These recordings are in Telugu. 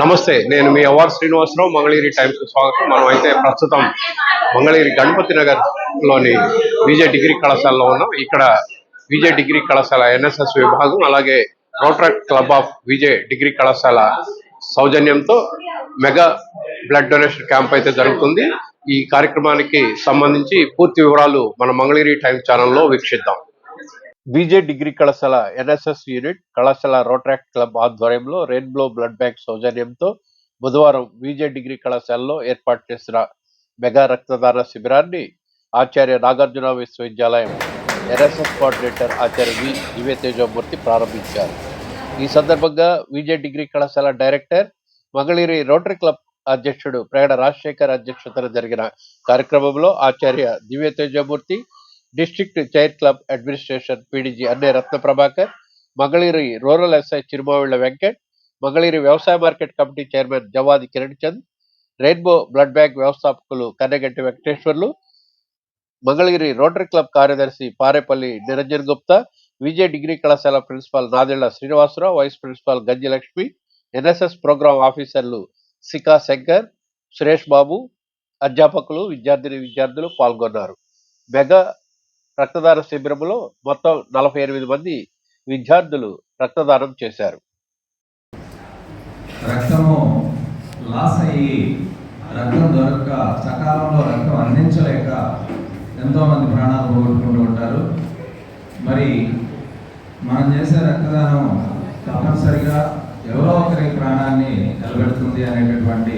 నమస్తే నేను మీ అవార్ శ్రీనివాసరావు మంగళగిరి టైమ్స్ స్వాగతం. మనం అయితే ప్రస్తుతం మంగళగిరి గణపతి నగర్లోని విజయ్ డిగ్రీ కళాశాలలో ఉన్నాం. ఇక్కడ విజయ డిగ్రీ కళాశాల ఎన్ఎస్ఎస్ విభాగం అలాగే Rotaract club of Vijay degree కళాశాల సౌజన్యంతో మెగా బ్లడ్ డొనేషన్ క్యాంప్ అయితే జరుగుతుంది. ఈ కార్యక్రమానికి సంబంధించి పూర్తి వివరాలు మన మంగళగిరి టైమ్స్ ఛానల్లో వీక్షిద్దాం. బీజే డిగ్రీ కళాశాల ఎన్ఎస్ఎస్ యూనిట్ కళాశాల రోట్రాక్ క్లబ్ ఆధ్వర్యంలో రెయిన్బ్లో బ్లడ్ బ్యాంక్ సౌజన్యంతో బుధవారం బీజే డిగ్రీ కళాశాలలో ఏర్పాటు చేసిన మెగా రక్తదాన శిబిరాన్ని ఆచార్య నాగార్జున విశ్వవిద్యాలయం ఎన్ఎస్ఎస్ కోఆర్డినేటర్ ఆచార్య వి. దివ్యతేజమూర్తి ప్రారంభించారు. ఈ సందర్భంగా విజే డిగ్రీ కళాశాల డైరెక్టర్ మంగళగిరి రోటరీ క్లబ్ అధ్యక్షుడు ప్రగడ రాజశేఖర్ అధ్యక్షతన జరిగిన కార్యక్రమంలో Acharya Divyatejamurthy district chair club administration PDG Anne Ratna Prabhakar Mangalagiri rural SI Chirumavilla Venkat Mangalagiri వ్యవసాయ market committee chairman Javadi Kiran Chand Rainbow blood bank వ్యవస్థాపకులు కన్నెగంటి వెంకటేశ్వర్లు మంగళగిరి రోటరీ క్లబ్ కార్యదర్శి పారేపల్లి నిరంజన్ గుప్తా విజయ్ డిగ్రీ కళాశాల principal Nadella Srinivasarao vice principal Ganji Lakshmi NSS programme ఆఫీసర్లు సికా శంకర్ సురేష్ బాబు అధ్యాపకులు విద్యార్థిని విద్యార్థులు పాల్గొన్నారు. మెగా రక్తదాన శిబిరంలో మొత్తం నలభై ఎనిమిది మంది విద్యార్థులు రక్తదానం చేశారు. రక్తము లాస్ అయ్యి రక్తం దొరక్క సకాలంలో రక్తం అందించలేక ఎంతోమంది ప్రాణాలు పోగొట్టుకుంటూ ఉంటారు. మరి మనం చేసే రక్తదానం తప్పనిసరిగా ఎవరో ఒకరి ప్రాణాన్ని నిలబెడుతుంది అనేటటువంటి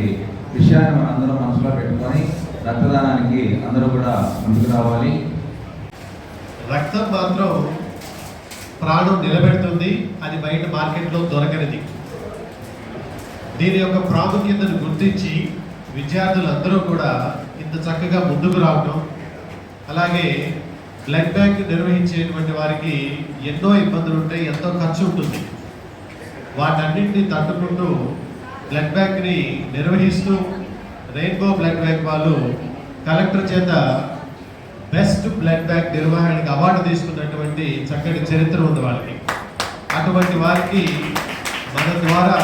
విషయాన్ని మనందరం అందరం మనసులో పెట్టుకొని రక్తదానానికి అందరూ కూడా ముందుకు రావాలి. రక్తం మాత్రం ప్రాణం నిలబెడుతుంది. అది బయట మార్కెట్లో దొరకనిది. దీని యొక్క ప్రాముఖ్యతను గుర్తించి విద్యార్థులందరూ కూడా ఇంత చక్కగా ముందుకు రావటం అలాగే బ్లడ్ బ్యాంక్ నిర్వహించేటువంటి వారికి ఎన్నో ఇబ్బందులు ఉంటాయి ఎంతో ఖర్చు ఉంటుంది. వాటన్నింటినీ తట్టుకుంటూ బ్లడ్ బ్యాంక్ని నిర్వహిస్తూ రెయిన్బో బ్లడ్ బ్యాంక్ వాళ్ళు కలెక్టర్ చేత బెస్ట్ బ్లడ్ బ్యాంక్ నిర్వహణకి అవార్డు తీసుకున్నటువంటి చక్కటి చరిత్ర ఉంది వాళ్ళకి. అటువంటి వారికి మన ద్వారా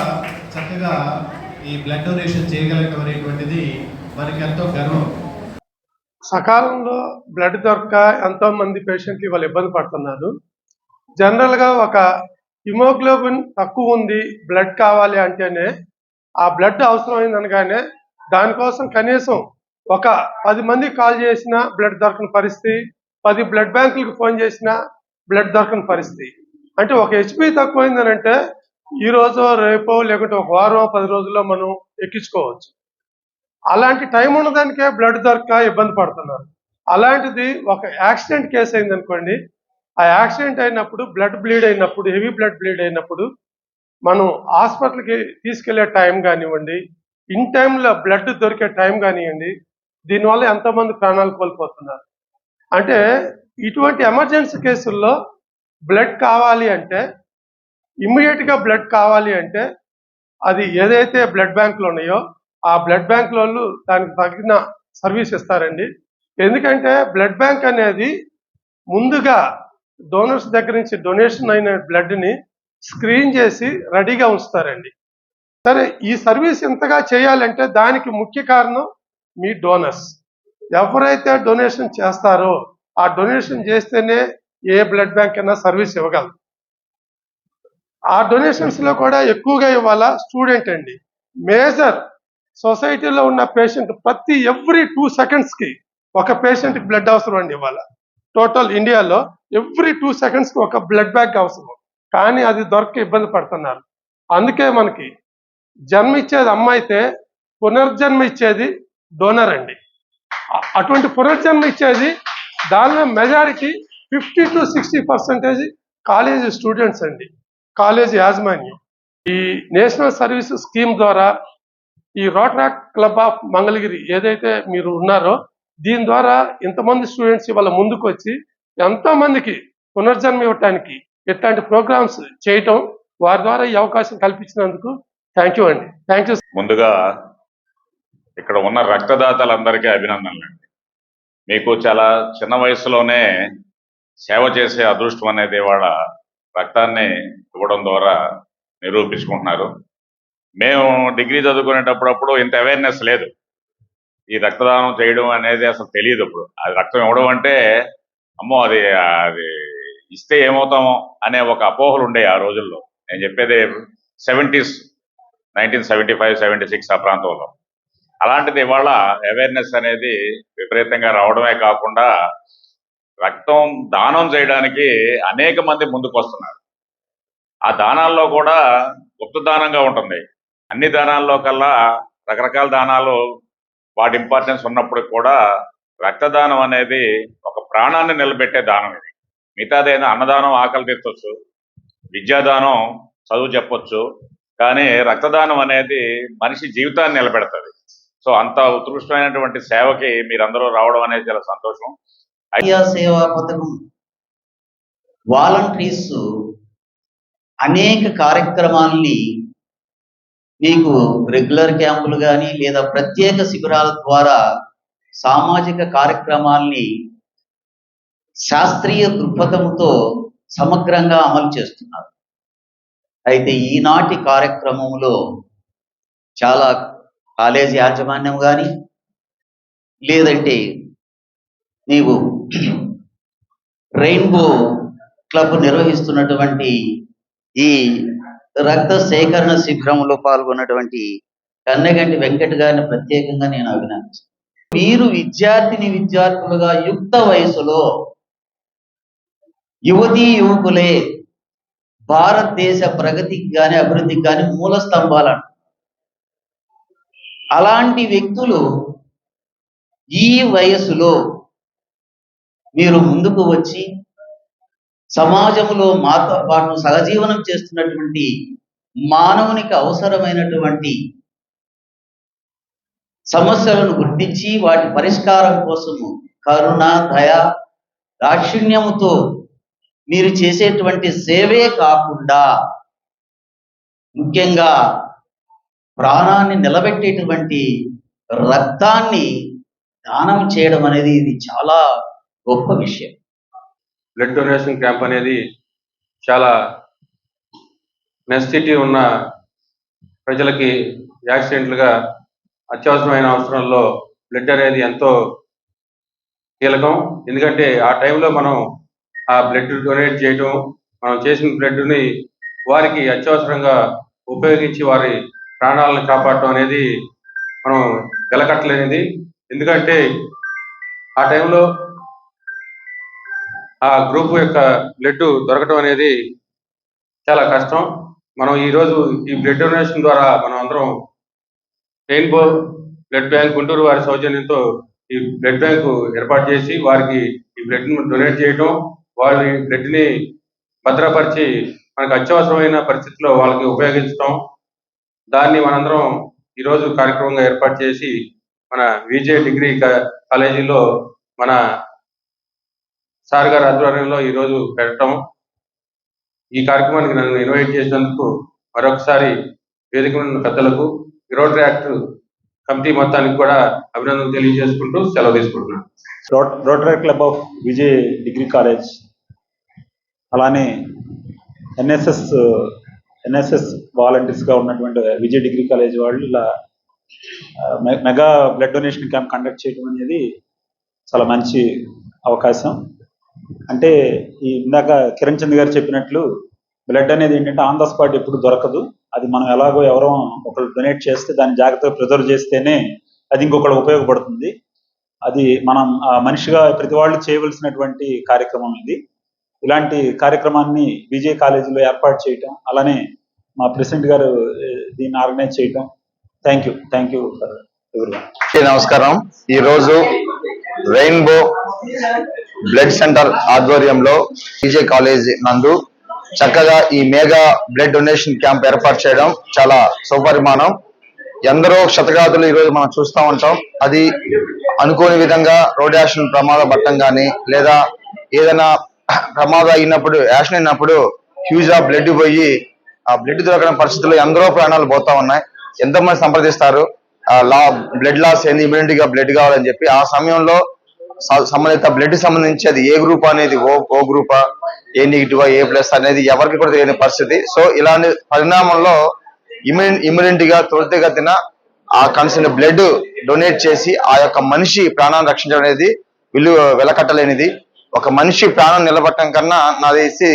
చక్కగా ఈ బ్లడ్ డొనేషన్ చేయగలగడం అనేటువంటిది మనకి ఎంతో గర్వం. సకాలంలో బ్లడ్ దొరక ఎంతో మంది పేషెంట్లు వాళ్ళు ఇబ్బంది పడుతున్నారు. జనరల్గా ఒక హిమోగ్లోబిన్ తక్కువ ఉంది బ్లడ్ కావాలి అంటేనే ఆ బ్లడ్ అవసరమైంది అనగానే దానికోసం కనీసం ఒక పది మంది కాల్ చేసినా బ్లడ్ దొరకని పరిస్థితి పది బ్లడ్ బ్యాంకులకు ఫోన్ చేసినా బ్లడ్ దొరకని పరిస్థితి. అంటే ఒక హెచ్పి తక్కువైందని అంటే ఈ రోజు రేపో లేకుంటే ఒక వారం పది రోజుల్లో మనం ఎక్కించుకోవచ్చు. అలాంటి టైం ఉన్నదానికే బ్లడ్ దొరక ఇబ్బంది పడుతున్నారు. అలాంటిది ఒక యాక్సిడెంట్ కేసు అయింది అనుకోండి ఆ యాక్సిడెంట్ అయినప్పుడు బ్లడ్ బ్లీడ్ అయినప్పుడు హెవీ బ్లడ్ బ్లీడ్ అయినప్పుడు మనం హాస్పిటల్కి తీసుకెళ్ళే టైం కానివ్వండి ఇన్ టైంలో బ్లడ్ దొరికే టైం కానివ్వండి దీనివల్ల ఎంతోమంది ప్రాణాలు కోల్పోతున్నారు. అంటే ఇటువంటి ఎమర్జెన్సీ కేసుల్లో బ్లడ్ కావాలి అంటే ఇమ్మీడియట్గా బ్లడ్ కావాలి అంటే అది ఏదైతే బ్లడ్ బ్యాంకులు ఉన్నాయో ఆ బ్లడ్ బ్యాంక్ వాళ్ళు దానికి తగిన సర్వీస్ ఇస్తారండి. ఎందుకంటే బ్లడ్ బ్యాంక్ అనేది ముందుగా డోనర్స్ దగ్గర నుంచి డొనేషన్ అయిన బ్లడ్ని స్క్రీన్ చేసి రెడీగా ఉంచుతారండి. సరే ఈ సర్వీస్ ఇంతగా చేయాలంటే దానికి ముఖ్య కారణం మీ డోనర్స్. ఎవరైతే డొనేషన్ చేస్తారో ఆ డొనేషన్ చేస్తేనే ఏ బ్లడ్ బ్యాంక్ అయినా సర్వీస్ ఇవ్వగలదు ఆ డొనేషన్స్లో కూడా ఎక్కువగా ఇవాళ స్టూడెంట్ అండి. మేజర్ సొసైటీలో ఉన్న పేషెంట్ ప్రతి ఎవ్రీ టూ సెకండ్స్కి ఒక పేషెంట్ బ్లడ్ అవసరం అండి ఇవాళ టోటల్ ఇండియాలో ఎవ్రీ టూ సెకండ్స్కి ఒక బ్లడ్ బ్యాంక్ అవసరం. కానీ అది దొరక ఇబ్బంది పడుతున్నారు. అందుకే మనకి జన్మ ఇచ్చేది అమ్మ అయితే పునర్జన్మ ఇచ్చేది డోనర్ అండి. అటువంటి పునర్జన్మ ఇచ్చేది దానిలో majority fifty to sixty percentage college students అండి. కాలేజీ యాజమాన్యం. ఈ నేషనల్ సర్వీస్ స్కీమ్ ద్వారా ఈ రోటరాక్ క్లబ్ ఆఫ్ మంగళగిరి ఏదైతే మీరు ఉన్నారో దీని ద్వారా ఇంతమంది స్టూడెంట్స్ ఇవాళ ముందుకు వచ్చి ఎంతో మందికి పునర్జన్మ ఇవ్వటానికి ఇట్లాంటి ప్రోగ్రామ్స్ చేయటం వారి ద్వారా ఈ అవకాశం కల్పించినందుకు థ్యాంక్ యూ అండి. థ్యాంక్ యూ ముందుగా ఇక్కడ ఉన్న రక్తదాతలందరికీ అభినందనలు మీకు చాలా చిన్న వయసులోనే సేవ చేసే అదృష్టం అనేది వాళ్ళ రక్తాన్ని ఇవ్వడం ద్వారా నిరూపించుకుంటున్నారు. మేము డిగ్రీ చదువుకునేటప్పుడప్పుడు ఇంత అవేర్నెస్ లేదు. ఈ రక్తదానం చేయడం అనేది అసలు తెలియదు ఇప్పుడు అది రక్తం ఇవ్వడం అంటే అమ్మో అది అది ఇస్తే ఏమవుతామో అనే ఒక అపోహలు ఉండేవి ఆ రోజుల్లో. నేను చెప్పేది seventies nineteen seventy five seventy six ఆ ప్రాంతంలో. అలాంటిది ఇవాళ అవేర్నెస్ అనేది విపరీతంగా రావడమే కాకుండా రక్తం దానం చేయడానికి అనేక మంది ముందుకు వస్తున్నారు ఆ దానాల్లో కూడా గుప్త దానంగా ఉంటుంది. అన్ని దానాల్లో కల్లా రకరకాల దానాలు వాటి ఇంపార్టెన్స్ ఉన్నప్పుడు కూడా రక్తదానం అనేది ఒక ప్రాణాన్ని నిలబెట్టే దానం ఇది. మిగతాదైనా అన్నదానం ఆకలి తీర్చొచ్చు విద్యాదానం చదువు చెప్పొచ్చు కానీ రక్తదానం అనేది మనిషి జీవితాన్ని నిలబెడుతుంది. సో అంత ఉత్కృష్టమైనటువంటి సేవకి మీరందరూ రావడం అనేది చాలా సంతోషం. విద్యా సేవా పథకం వాలంటీర్స్ అనేక కార్యక్రమాల్ని మీకు రెగ్యులర్ క్యాంపులు కానీ లేదా ప్రత్యేక శిబిరాల ద్వారా సామాజిక కార్యక్రమాల్ని శాస్త్రీయ దృక్పథంతో సమగ్రంగా అమలు చేస్తున్నారు. అయితే ఈనాటి కార్యక్రమంలో చాలా కాలేజీ యాజమాన్యం కానీ లేదంటే నీవు రెయిన్బో క్లబ్ నిర్వహిస్తున్నటువంటి ఈ రక్త సేకరణ శిబిరంలో పాల్గొన్నటువంటి కన్నెగంటి వెంకట్ గారిని ప్రత్యేకంగా నేను అభినందిస్తాను మీరు విద్యార్థిని విద్యార్థులుగా యుక్త వయసులో యువతీ యువకులే భారతదేశ ప్రగతికి కానీ అభివృద్ధికి కానీ మూల స్తంభాలను అలాంటి వ్యక్తులు ఈ వయసులో మీరు ముందుకు వచ్చి సమాజంలో మాతో పాటు సహజీవనం చేస్తున్నటువంటి మానవునికి అవసరమైనటువంటి సమస్యలను గుర్తించి వాటి పరిష్కారం కోసము కరుణ దయ దాక్షిణ్యముతో మీరు చేసేటువంటి సేవే కాకుండా ముఖ్యంగా ప్రాణాన్ని నిలబెట్టేటువంటి రక్తాన్ని దానం చేయడం అనేది ఇది చాలా గొప్ప విషయం. బ్లడ్ డొనేషన్ క్యాంప్ అనేది చాలా నెసిటీ ఉన్న ప్రజలకి యాక్సిడెంట్లుగా అత్యవసరమైన అవసరంలో బ్లడ్ అనేది ఎంతో కీలకం. ఎందుకంటే ఆ టైంలో మనం ఆ బ్లడ్ డొనేట్ చేయటం మనం చేసిన బ్లడ్ని వారికి అత్యవసరంగా ఉపయోగించి వారి ప్రాణాలను కాపాడటం అనేది మనం వెలకట్టలేనిది. ఎందుకంటే ఆ టైంలో ఆ గ్రూప్ యొక్క బ్లడ్ దొరకటం అనేది చాలా కష్టం. మనం ఈ రోజు ఈ బ్లడ్ డొనేషన్ ద్వారా మనం అందరం రెయిన్బో బ్లడ్ బ్యాంక్ గుంటూరు వారి సౌజన్యంతో ఈ బ్లడ్ బ్యాంకు ఏర్పాటు చేసి వారికి ఈ బ్లడ్ను డొనేట్ చేయటం వారి బ్లడ్ని భద్రపరిచి మనకు అత్యవసరమైన పరిస్థితుల్లో వాళ్ళకి ఉపయోగించడం దాన్ని మనందరం ఈరోజు కార్యక్రమంగా ఏర్పాటు చేసి మన విజే డిగ్రీ కాలేజీలో మన సార్ గారి ఆధ్వర్యంలో ఈరోజు పెట్టడం ఈ కార్యక్రమానికి నన్ను ఇన్వైట్ చేసినందుకు మరొకసారి వేదిక ఉన్న పెద్దలకు రోటరీ యాక్ట్ కమిటీ మొత్తానికి కూడా అభినందనలు తెలియజేసుకుంటూ సెలవు తీసుకుంటున్నాను. Rotary club of Vijay degree college అలానే ఎన్ఎస్ఎస్ ఎన్ఎస్ఎస్ వాలంటీర్స్గా ఉన్నటువంటి విజయ్ డిగ్రీ కాలేజ్ వాళ్ళు ఇలా mega blood donation camp conduct చేయడం అనేది చాలా మంచి అవకాశం. అంటే ఈ ఇందాక కిరణ్ చంద్ గారు చెప్పినట్లు బ్లడ్ అనేది ఏంటంటే ఆన్ ద స్పాట్ ఎప్పుడు దొరకదు. అది మనం ఎలాగో ఎవరో ఒకరు డొనేట్ చేస్తే దాన్ని జాగ్రత్తగా ప్రిజర్వ్ చేస్తేనే అది ఇంకొకరు ఉపయోగపడుతుంది. అది మనం ఆ, మనిషిగా ప్రతి వాళ్ళు చేయవలసినటువంటి కార్యక్రమం ఇది. ఇలాంటి కార్యక్రమాన్ని విజయ్ కాలేజీలో ఏర్పాటు చేయటం అలానే మా ప్రెసిడెంట్ గారు దీన్ని ఆర్గనైజ్ చేయటం. Thank you thank you for నమస్కారం. ఈ రోజు రెయిన్బో బ్లడ్ సెంటర్ ఆధ్వర్యంలో పీజే కాలేజ్ నందు చక్కగా ఈ మేఘా బ్లడ్ డొనేషన్ క్యాంప్ ఏర్పాటు చేయడం చాలా సుపరిమాణం. ఎందరో శతగాతులు ఈ రోజు మనం చూస్తూ ఉంటాం. అది అనుకోని విధంగా రోడ్ యాక్సిడెంట్ ప్రమాద పట్టం కానీ లేదా ఏదైనా ప్రమాదం అయినప్పుడు యాక్సిడెంట్ అయినప్పుడు హ్యూజ్ ఆ బ్లడ్ పోయి ఆ బ్లడ్ దొరకడం పరిస్థితుల్లో ఎందరో ప్రాణాలు పోతా ఉన్నాయి. ఎంతో మంది సంప్రదిస్తారు? ఆ లా బ్లడ్ లాస్ అయింది ఇమీడియట్గా బ్లడ్ కావాలని చెప్పి ఆ సమయంలో సంబంధిత బ్లడ్ సంబంధించి అది ఏ గ్రూప్ అనేది ఓ ఓ గ్రూపా ఏ నెగిటివ్ ఏ ప్లస్ అనేది ఎవరికి కూడా తెలియని పరిస్థితి. సో ఇలాంటి పరిణామంలో ఇమ్యూని గా త్వరితగతిన ఆ కన్సర్న్ బ్లడ్ డొనేట్ చేసి ఆ యొక్క మనిషి ప్రాణాన్ని రక్షించడం అనేది విలువ వెలకట్టలేనిది. ఒక మనిషి ప్రాణం నిలబట్టడం కన్నా నాకు తెలిసి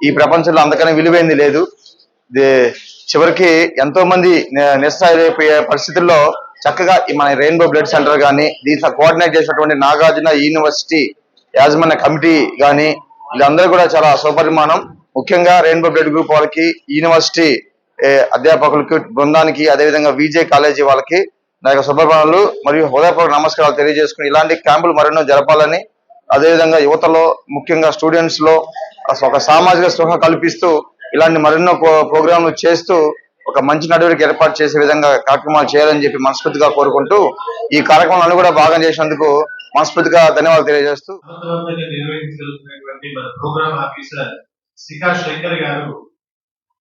ఈ ప్రపంచంలో అంతకన్నా విలువైంది లేదు. చివరికి ఎంతో మంది నిస్సాయిపోయే పరిస్థితుల్లో చక్కగా మన రెయిన్బో బ్లడ్ సెంటర్ కానీ దీంట్లో కోఆర్డినేట్ చేసినటువంటి నాగార్జున యూనివర్సిటీ యాజమాన్య కమిటీ కానీ వీళ్ళందరూ కూడా చాలా సుపరిమాణం. ముఖ్యంగా రెయిన్బో బ్లడ్ గ్రూప్ వాళ్ళకి యూనివర్సిటీ అధ్యాపకులకి బృందానికి అదేవిధంగా విజే కాలేజీ వాళ్ళకి నా యొక్క శుభాకాంక్షలు మరియు హృదయపూర్వక నమస్కారాలు తెలియజేసుకుని ఇలాంటి క్యాంపులు మరెన్నో జరపాలని అదేవిధంగా యువతలో ముఖ్యంగా స్టూడెంట్స్లో ఒక సామాజిక స్పృహ కల్పిస్తూ ఇలాంటి మరెన్నో ప్రోగ్రాంలు చేస్తూ ఒక మంచి నడువడికి ఏర్పాటు చేసే విధంగా కార్యక్రమాలు చేయాలని చెప్పి మనస్ఫూర్తిగా కోరుకుంటూ ఈ కార్యక్రమాలను కూడా భాగం చేసినందుకు మనస్ఫూర్తిగా ధన్యవాదాలు తెలియజేస్తూ.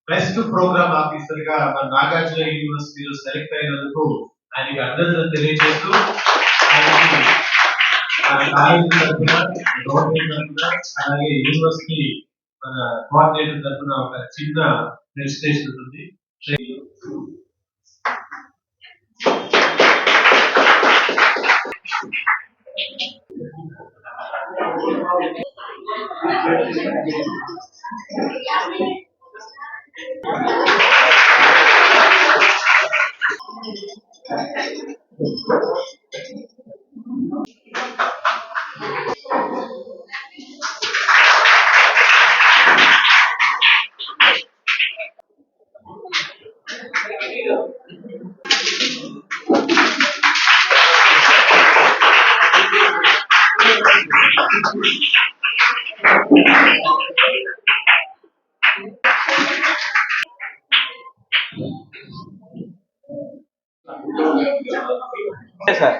బెస్ట్ ప్రోగ్రామ్ ఆఫీసర్గా మన నాగార్జున యూనివర్సిటీలో సెలెక్ట్ అయినందుకు ఆయనకి అభినందనలు తెలియజేస్తూ ఆయనకి మన తరఫున గవర్నమెంట్ తరఫున అలాగే యూనివర్సిటీ మన కోఆర్డినేటర్ తరఫున ఒక చిన్న ప్రెజెంటేషన్ ఉంటుంది सर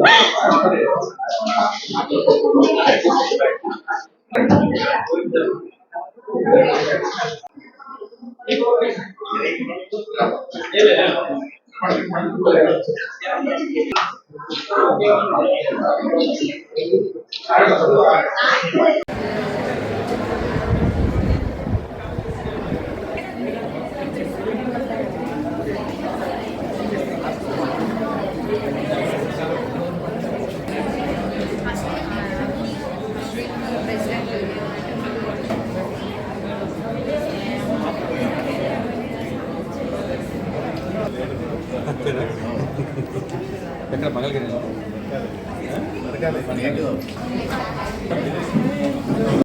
మంగళగిరి